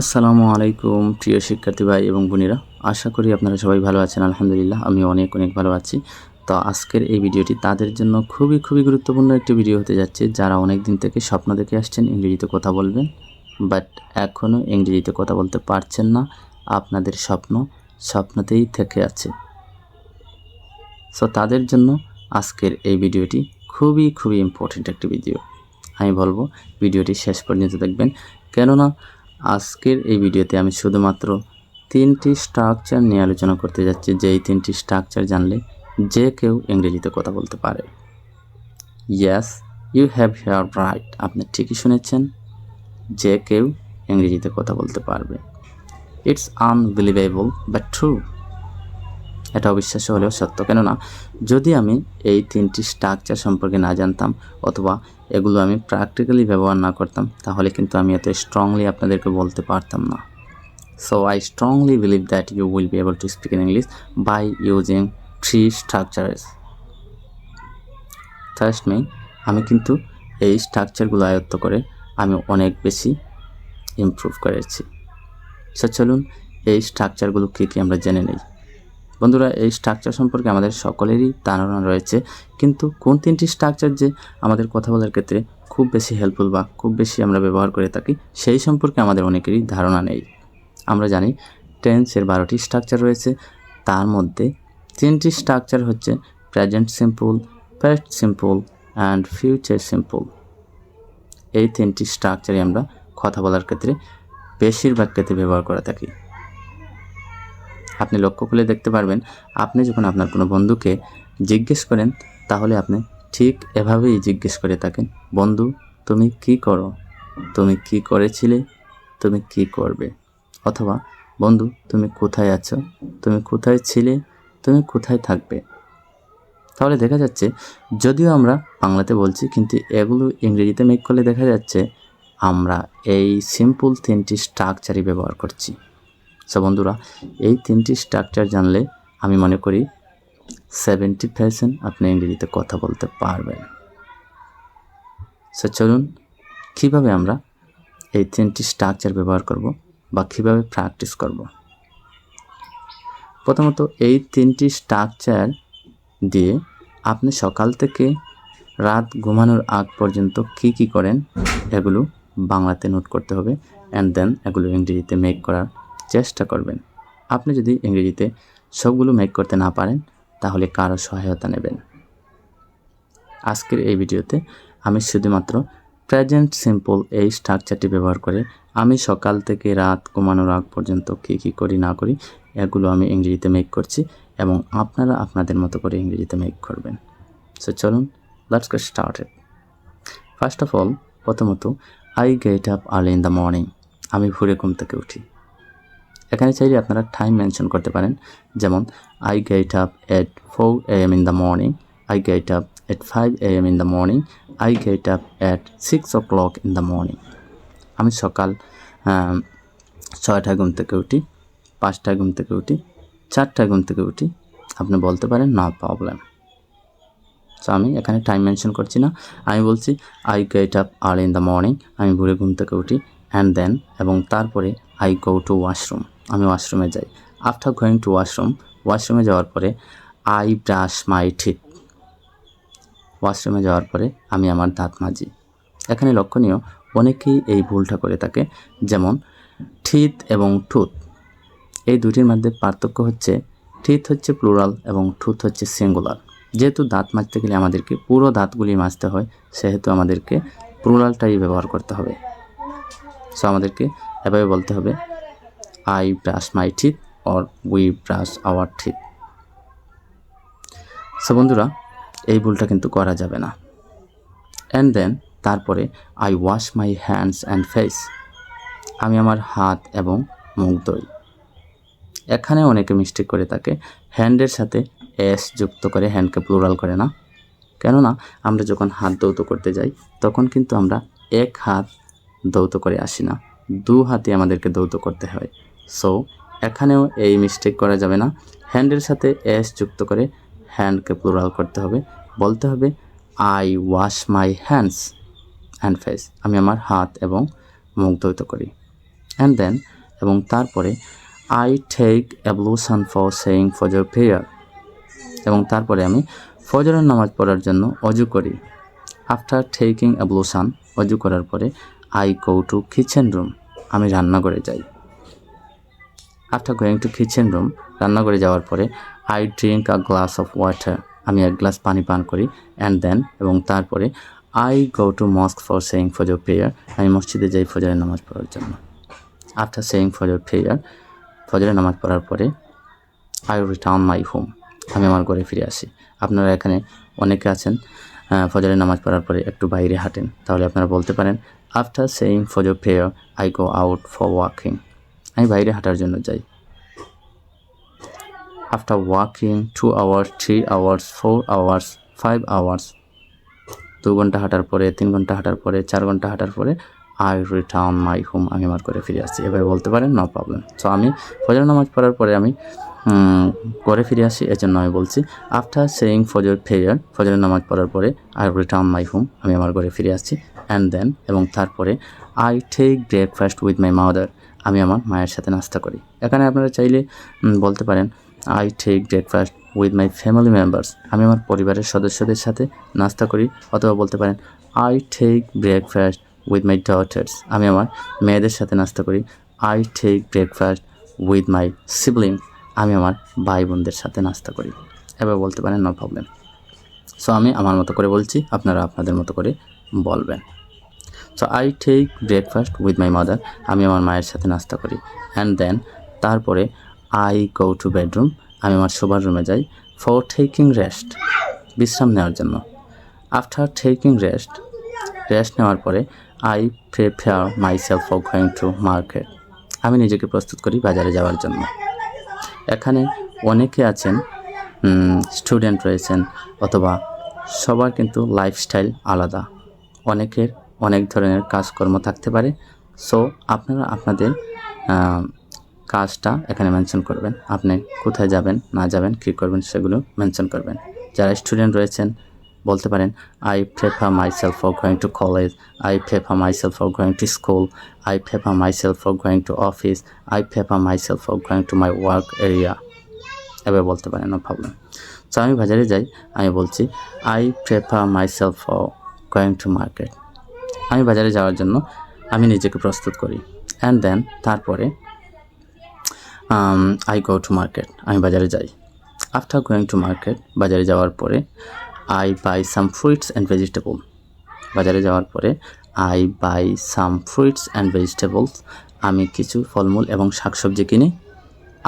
আসসালামু আলাইকুম, প্রিয় শিক্ষার্থী ভাই এবং বোনেরা। আশা করি আপনারা সবাই ভালো আছেন, আলহামদুলিল্লাহ। আমি অনেক অনেক ভালো আছি। তো আজকের এই ভিডিওটি তাদের জন্য খুবই খুবই গুরুত্বপূর্ণ একটি ভিডিও হতে যাচ্ছে, যারা অনেক দিন থেকে স্বপ্ন দেখে আসছেন ইংরেজিতে কথা বলবেন, বাট এখনও ইংরেজিতে কথা বলতে পারছেন না। আপনাদের স্বপ্ন স্বপ্নতেই থেকে আছে। সো তাদের জন্য আজকের এই ভিডিওটি খুবই খুবই ইম্পর্ট্যান্ট একটি ভিডিও। আমি বলব, ভিডিওটি শেষ পর্যন্ত দেখবেন। কেননা আজকের এই ভিডিওতে আমি শুধুমাত্র তিনটি স্ট্রাকচার নিয়ে আলোচনা করতে যাচ্ছি, যেই তিনটি স্ট্রাকচার জানলে যে কেউ ইংরেজিতে কথা বলতে পারে। Yes you have hear right আপনি ঠিকই শুনেছেন, যে কেউ ইংরেজিতে কথা বলতে পারবে। ইটস আনবিলিভেবল বাট ট্রু এটা অবিশ্বাস্য হলেও সত্য। কেননা, যদি আমি এই তিনটি স্ট্রাকচার সম্পর্কে না জানতাম, অথবা এগুলো আমি প্র্যাকটিক্যালি ব্যবহার না করতাম, তাহলে কিন্তু আমি এত স্ট্রংলি আপনাদেরকে বলতে পারতাম না। So I strongly believe that you will be able to speak in English by using three structures first me আমি কিন্তু এই স্ট্রাকচারগুলো আয়ত্ত করে আমি অনেক বেশি ইমপ্রুভ করেছি। সো চলুন এই স্ট্রাকচারগুলো কী কী আমরা জেনে নিই। বন্ধুরা, এই স্ট্রাকচার সম্পর্কে আমাদের সকলেরই ধারণা রয়েছে। কিন্তু কোন তিনটি স্ট্রাকচার যে আমাদের কথা বলার ক্ষেত্রে খুব বেশি হেল্পফুল বা খুব বেশি আমরা ব্যবহার করে থাকি, সেই সম্পর্কে আমাদের অনেকেরই ধারণা নেই। আমরা জানি টেন্সের বারোটি স্ট্রাকচার রয়েছে, তার মধ্যে তিনটি স্ট্রাকচার হচ্ছে present simple past simple and future simple এই তিনটি স্ট্রাকচারই আমরা কথা বলার ক্ষেত্রে বেশিরভাগ ক্ষেত্রে ব্যবহার করে থাকি। আপনি লক্ষ্য করলে দেখতে পারবেন, আপনি যখন আপনার কোনো বন্ধুকে জিজ্ঞেস করেন, তাহলে আপনি ঠিক এভাবেই জিজ্ঞেস করে থাকেন, বন্ধু, তুমি কি করো? তুমি কি করেছিলে? তুমি কি করবে? অথবা, বন্ধু, তুমি কোথায় আছো? তুমি কোথায় ছিলে? তুমি কোথায় থাকবে? তাহলে দেখা যাচ্ছে, যদিও আমরা বাংলাতে বলছি, কিন্তু এগুলো ইংরেজিতে মেক করলে দেখা যাচ্ছে, আমরা এই সিম্পল তিনটি স্ট্রাকচারই ব্যবহার করছি। বন্ধুরা, এই তিনটি স্ট্রাকচার জানলে আমি মনে করি সেভেন্টি পার্সেন্ট আপনি ইংরেজিতে কথা বলতে পারবেন। সো চলুন কীভাবে আমরা এই তিনটি স্ট্রাকচার ব্যবহার করব বা কীভাবে প্র্যাকটিস করব? প্রথমত, এই তিনটি স্ট্রাকচার দিয়ে আপনি সকাল থেকে রাত ঘুমানোর আগ পর্যন্ত কি কি করেন, এগুলো বাংলাতে নোট করতে হবে অ্যান্ড দেন এগুলো ইংরেজিতে মেক করার চেষ্টা করবেন। আপনি যদি ইংরেজিতে সবগুলো মেক করতে না পারেন, তাহলে কারও সহায়তা নেবেন। আজকের এই ভিডিওতে আমি শুধুমাত্র প্রেজেন্ট সিম্পল এই স্ট্রাকচারটি ব্যবহার করে আমি সকাল থেকে রাত কমানোর আগ পর্যন্ত কী কী করি, না করি, এগুলো আমি ইংরেজিতে মেক করছি এবং আপনারা আপনাদের মতো করে ইংরেজিতে মেক করবেন। সো চলুন let's get started first of all প্রথমত I get up early in the morning আমি ভোরে ঘুম থেকে উঠি। এখানে চাইলে আপনারা টাইম মেনশন করতে পারেন। যেমন I get up at four A M in the morning I get up at five A M in the morning I get up at six o'clock in the morning আমি সকাল আহ, ছয়টায় ঘুম থেকে উঠি পাঁচটায় ঘুম থেকে উঠি চারটায় ঘুম থেকে উঠি আপনি বলতে পারেন নো প্রবলেম সো আমি এখানে টাইম মেনশন করছি না। আমি বলছি I get up R in the morning আমি ভোরে ঘুম থেকে উঠি অ্যান্ড দেন এবং তারপরে আই গো টু ওয়াশরুম আমি ওয়াশরুমে যাই। আফটার গোয়িং টু ওয়াশরুম ওয়াশরুমে যাওয়ার পরে আই ব্রাশ মাই ঠিক ওয়াশরুমে যাওয়ার পরে আমি আমার দাঁত মাজি। এখানে লক্ষণীয়, অনেকেই এই ভুলটা করে থাকে, যেমন ঠিত এবং ঠুত এই দুটির মধ্যে পার্থক্য হচ্ছে ঠিত হচ্ছে প্লুরাল এবং ঠুত হচ্ছে সিঙ্গুলার যেহেতু দাঁত মাজতে গেলে আমাদেরকে পুরো দাঁতগুলি মাজতে হয়, সেহেতু আমাদেরকে প্লুরালটাই ব্যবহার করতে হবে। সো আমাদেরকে এভাবে বলতে হবে I brush my teeth or we brush our teeth so বন্ধুরা, এই ভুলটা কিন্তু করা যাবে না। অ্যান্ড দেন তারপরে I wash my hands and face আমি আমার হাত এবং মুখ ধুই। এখানে অনেকে মিস্টেক করে থাকে। হ্যান্ডের সাথে এস যুক্ত করে হ্যান্ডকে প্লুরাল করে না। কেননা, আমরা যখন হাত দৌত করতে যাই, তখন কিন্তু আমরা এক হাত দৌত করে আসি না। দু হাতে আমাদেরকে দৌত করতে হয়। সো এখানেও এই মিস্টেক করা যাবে না। হ্যান্ডের সাথে এস যুক্ত করে হ্যান্ডকে প্লুরাল করতে হবে। বলতে হবে I wash my hands and face আমি আমার হাত এবং মুখ দৌত করি। অ্যান্ড দেন এবং তারপরে I take ablution for saying Fajr prayer এবং তারপরে আমি ফজরের নামাজ পড়ার জন্য অজু করি। আফটার টেকিং অ্যাবলুশন অজু করার পরে I go to kitchen room আমি রান্নাঘরে যাই। After going to kitchen room রান্নাঘরে যাওয়ার পরে I drink a glass of water আমি এক গ্লাস পানি পান করি অ্যান্ড দেন এবং তারপরে I go to mosque for saying Fajr prayer আমি মসজিদে যাই ফজরের নামাজ পড়ার জন্য। আফটার সেইং ফজর প্রেয়ার ফজরের নামাজ পড়ার পরে আই রিটার্ন মাই হোম আমি আমার ঘরে ফিরে আসি। আপনারা এখানে অনেকে আছেন ফজরের নামাজ পড়ার পরে একটু বাইরে হাঁটেন। তাহলে আপনারা বলতে পারেন after saying Fajr prayer I go out for walking আমি বাইরে হাঁটার জন্য যাই। After walking two hours three hours four hours five hours দু ঘণ্টা হাঁটার পরে, তিন ঘণ্টা হাঁটার পরে, চার ঘণ্টা হাঁটার পরে আই রিটার্ন মাই হোম আমি আমার করে ফিরে আসছি। এভাবে বলতে পারেন নো প্রবলেম সো আমি ফজর নামাজ পড়ার পরে আমি ঘরে ফিরে আসি এর জন্য আমি বলছি আফটার সেইং ফজর প্রেয়ার ফজরের নামাজ পড়ার পরে আই রিটার্ন মাই হোম আমি আমার ঘরে ফিরে আসছি। অ্যান্ড দেন এবং তারপরে I take breakfast with my mother আমি আমার মায়ের সাথে নাস্তা করি। এখানে আপনারা চাইলে বলতে পারেন I take breakfast with my family members আমি আমার পরিবারের সদস্যদের সাথে নাস্তা করি, অথবা বলতে পারেন I take breakfast with my daughters আমি আমার মেয়েদের সাথে নাস্তা করি। I take breakfast with my sibling আমি আমার ভাই বোনদের সাথে নাস্তা করি। এবার বলতে পারেন নো প্রবলেম সো আমি আমার মতো করে বলছি, আপনারা আপনাদের মতো করে বলবেন। So I take breakfast with my mother আমি আমার মায়ের সাথে নাস্তা করি। অ্যান্ড দেন তারপরে আই গো টু বেডরুম আমি আমার শোবার রুমে যাই ফর টেকিং রেস্ট বিশ্রাম নেওয়ার জন্য। আফটার টেকিং রেস্ট রেস্ট নেওয়ার পরে I prepare myself for going to market আমি নিজেকে প্রস্তুত করি বাজারে যাওয়ার জন্য। এখানে অনেকে আছেন স্টুডেন্ট রয়েছেন অথবা সবার কিন্তু লাইফস্টাইল আলাদা। অনেকের অনেক ধরনের কাজকর্ম থাকতে পারে। সো আপনারা আপনাদের কাজটা এখানে মেনশন করবেন। আপনি কোথায় যাবেন, না যাবেন, কী করবেন সেগুলো মেনশন করবেন। যারা স্টুডেন্ট রয়েছেন, বলতে পারেন I prefer myself for going to college I prefer myself for going to school I prefer myself for going to office I prefer myself for going to my work area এবার বলতে পারেন no problem so আমি বাজারে যাই, আমি বলছি I prefer myself for going to market আমি বাজারে যাওয়ার জন্য আমি নিজেকে প্রস্তুত করি। অ্যান্ড দেন তারপরে আই গো টু মার্কেট আমি বাজারে যাই। আফটার গোয়িং টু মার্কেট বাজারে যাওয়ার পরে I buy some fruits and vegetable বাজারে যাওয়ার পরে I buy some fruits and vegetables আমি কিছু ফলমূল এবং শাকসবজি কিনি।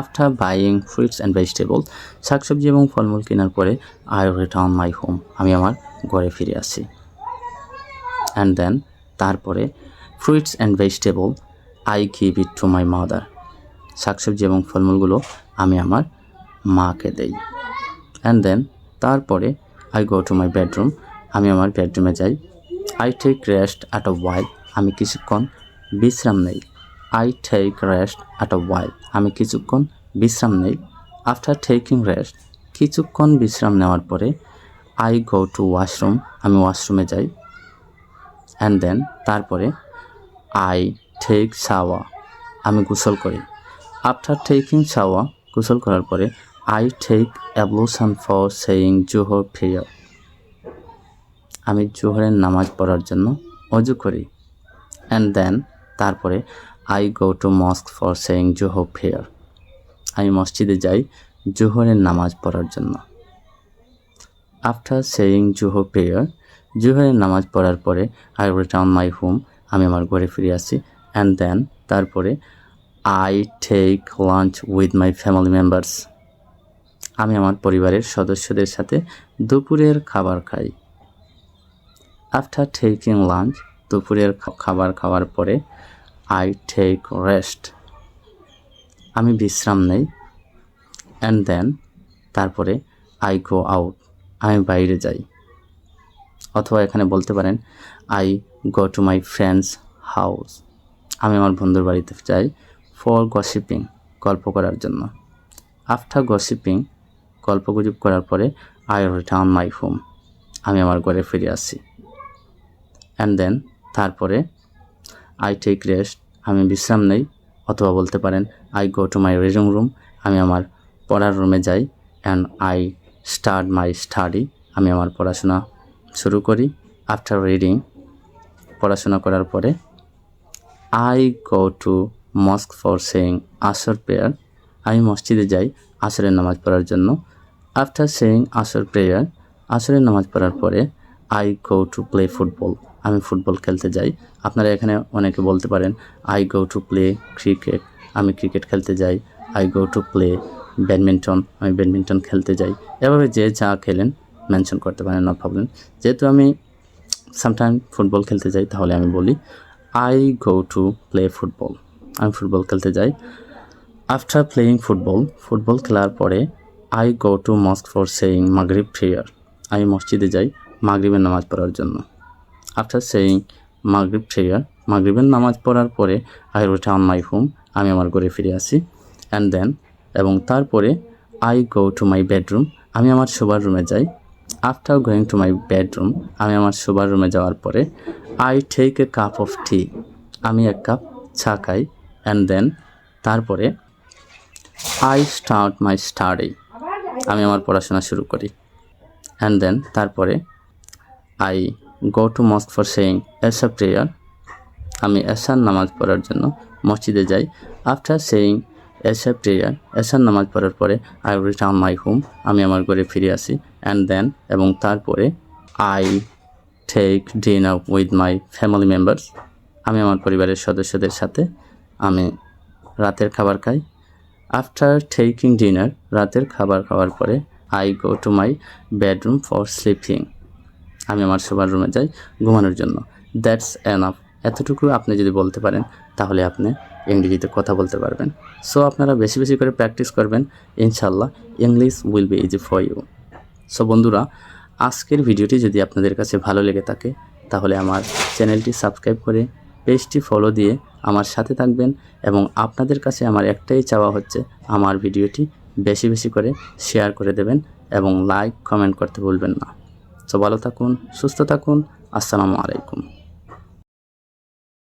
After buying fruits and vegetable শাকসবজি এবং ফলমূল কেনার পরে আই রিটার্ন মাই হোম আমি আমার ঘরে ফিরে আসি। অ্যান্ড দেন তারপরে fruits and vegetable I give it to my mother শাকসবজি এবং ফলমূলগুলো আমি আমার মাকে দেই। অ্যান্ড দেন তারপরে I go to my bedroom আমি আমার বেডরুমে যাই। I take rest at a while আমি কিছুক্ষণ বিশ্রাম নেই। I take rest at a while আমি কিছুক্ষণ বিশ্রাম নেই। আফটার টেকিং রেস্ট কিছুক্ষণ বিশ্রাম নেওয়ার পরে আই গো টু ওয়াশরুম আমি ওয়াশরুমে যাই। অ্যান্ড দেন তারপরে আই টেক শাওয়া আমি গোসল করি। আফটার টেকিং শাওয়া গোসল করার পরে I take ablution for saying Zuhr prayer আমি জোহরের নামাজ পড়ার জন্য অজু করি। অ্যান্ড দেন তারপরে I go to mosque for saying Zuhr prayer আমি মসজিদে যাই জোহরের নামাজ পড়ার জন্য। আফটার সেইং জোহর প্রেয়ার জোহরের নামাজ পড়ার পরে আই রিটার্ন মাই হোম আমি আমার ঘরে ফিরে আসি। অ্যান্ড দেন তারপরে I take lunch with my family members আমি আমার পরিবারের সদস্যদের সাথে দুপুরের খাবার খাই। আফটার টেকিং লাঞ্চ দুপুরের খাবার খাওয়ার পরে আই টেক রেস্ট আমি বিশ্রাম নেই। অ্যান্ড দেন তারপরে আই গো আউট আমি বাইরে যাই। অথবা এখানে বলতে পারেন I go to my friends house আমি আমার বন্ধুর বাড়িতে যাই ফর গসিপিং গল্প করার জন্য। আফটার গসিপিং গল্পগুজব করার পরে আই রিটার্ন মাই হোম আমি আমার ঘরে ফিরে আসি। অ্যান্ড দেন তারপরে আই টেক রেস্ট আমি বিশ্রাম নেই। অথবা বলতে পারেন I go to my reading room আমি আমার পড়ার রুমে যাই। And I start my study আমি আমার পড়াশোনা শুরু করি আফটার রিডিং পড়াশোনা করার পরে I go to mosque for saying Asr prayer আমি মসজিদে যাই আসরের নামাজ পড়ার জন্য। আফটার সেইং আসর প্রেয়ার আসরের নামাজ পড়ার পরে I go to play football আমি ফুটবল খেলতে যাই। আপনারা এখানে অনেকে বলতে পারেন I go to play cricket আমি ক্রিকেট খেলতে যাই। I go to play badminton আমি ব্যাডমিন্টন খেলতে যাই। এভাবে যে যা খেলেন মেনশন করতে পারেন নো প্রবলেম যেহেতু আমি সামটাইম ফুটবল খেলতে যাই, তাহলে আমি বলি I go to play football আমি ফুটবল খেলতে যাই। আফটার প্লেয়িং ফুটবল ফুটবল খেলার পরে I go to mosque for saying Maghrib prayer আমি মসজিদে যাই মাগরিবের নামাজ পড়ার জন্য। আফটার সেইং মাগরিব প্রেয়ার মাগরিবের নামাজ পড়ার পরে আই রিটার্ন মাই হোম আমি আমার ঘরে ফিরে আসি। অ্যান্ড দেন এবং তারপরে I go to my bedroom আমি আমার শোবার রুমে যাই। After going to my bedroom আমি আমার শোবার রুমে যাওয়ার পরে I take a cup of tea আমি এক কাপ চা খাই অ্যান্ড দেন তারপরে আই স্টার্ট মাই স্টাডি আমি আমার পড়াশোনা শুরু করি। অ্যান্ড দেন তারপরে I go to mosque for saying Isha prayer আমি এশার নামাজ পড়ার জন্য মসজিদে যাই। আফটার সেইং এশা প্রেয়ার এশার নামাজ পড়ার পরে আই রিটার্ন মাই হোম আমি আমার ঘরে ফিরে আসি। অ্যান্ড দেন এবং তারপরে I take dinner with my family members আমি আমার পরিবারের সদস্যদের সাথে আমি রাতের খাবার খাই। আফটার টেকিং ডিনার রাতের খাবার খাওয়ার পরে I go to my bedroom for sleeping আমি আমার শোবার রুমে যাই ঘুমানোর জন্য। দ্যাটস এনাফ এতটুকু আপনি যদি বলতে পারেন, তাহলে আপনি ইংরেজিতে কথা বলতে পারবেন। সো আপনারা বেশি বেশি করে প্র্যাকটিস করবেন। ইনশাল্লাহ English will be easy for you so বন্ধুরা, আজকের ভিডিওটি যদি আপনাদের কাছে ভালো লেগে থাকে, তাহলে আমার চ্যানেলটি সাবস্ক্রাইব করে পেজটি ফলো দিয়ে আমার সাথে থাকবেন এবং আপনাদের কাছে আমার একটাই চাওয়া হচ্ছে, আমার ভিডিওটি বেশি বেশি করে শেয়ার করে দেবেন এবং লাইক, কমেন্ট করতে ভুলবেন না। তো ভালো থাকুন, সুস্থ থাকুন, আসসালামু আলাইকুম।